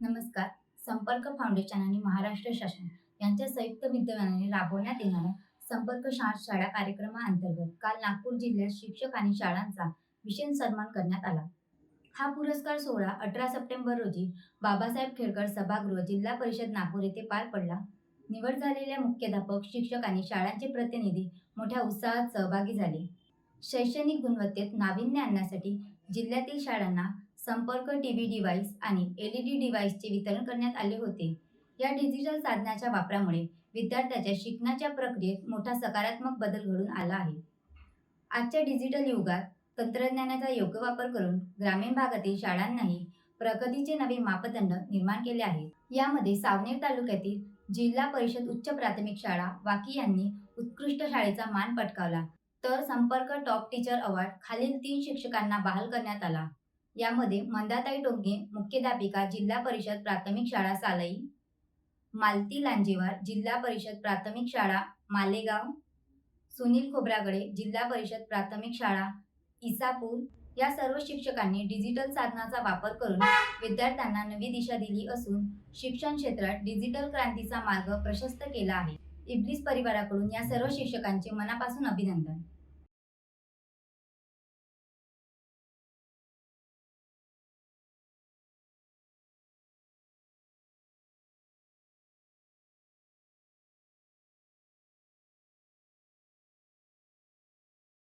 नमस्कार. संपर्क फाउंडेशन आणि महाराष्ट्र शासन यांच्या संयुक्त विद्यमानाने राबवण्यात येणाऱ्या संपर्क शाळा कार्यक्रमाअंतर्गत काल नागपूर जिल्ह्यात शिक्षक आणि शाळांचा विशेष सन्मान करण्यात आला. हा पुरस्कार सोहळा अठरा सप्टेंबर रोजी बाबासाहेब खेडकर सभागृह जिल्हा परिषद नागपूर येथे पार पडला. निवड झालेल्या मुख्याध्यापक शिक्षक आणि शाळांचे प्रतिनिधी मोठ्या उत्साहात सहभागी झाले. शैक्षणिक गुणवत्तेत नाविन्य आणण्यासाठी जिल्ह्यातील शाळांना संपर्क टीव्ही डिव्हाइस आणि एल ई डी डिव्हाइसचे वितरण करण्यात आले होते. या डिजिटल साधनाच्या वापरामुळे विद्यार्थ्याच्या शिकण्याच्या प्रक्रियेत मोठा सकारात्मक बदल घडून आला आहे. आजच्या डिजिटल युगात तंत्रज्ञानाचा योग्य वापर करून ग्रामीण भागातील शाळांनाही प्रगतीचे नवे मापदंड निर्माण केले आहेत. यामध्ये सावनेर तालुक्यातील जिल्हा परिषद उच्च प्राथमिक शाळा वाकी यांनी उत्कृष्ट शाळेचा मान पटकावला. तर संपर्क टॉप टीचर अवॉर्ड खालील तीन शिक्षकांना बहाल करण्यात आला. यामध्ये मंदाताई टोंगे मुख्याध्यापिका जिल्हा परिषद प्राथमिक शाळा सालई मालती लांजेवार जिल्हा परिषद प्राथमिक शाळा मालेगाव सुनील खोब्रागडे जिल्हा परिषद प्राथमिक शाळा इसापूर या सर्व शिक्षकांनी डिजिटल साधनाचा वापर करून विद्यार्थ्यांना नवी दिशा दिली असून शिक्षण क्षेत्रात डिजिटल क्रांतीचा मार्ग प्रशस्त केला आहे. इब्लिस परिवाराकडून या सर्व शिक्षकांचे मनापासून अभिनंदन.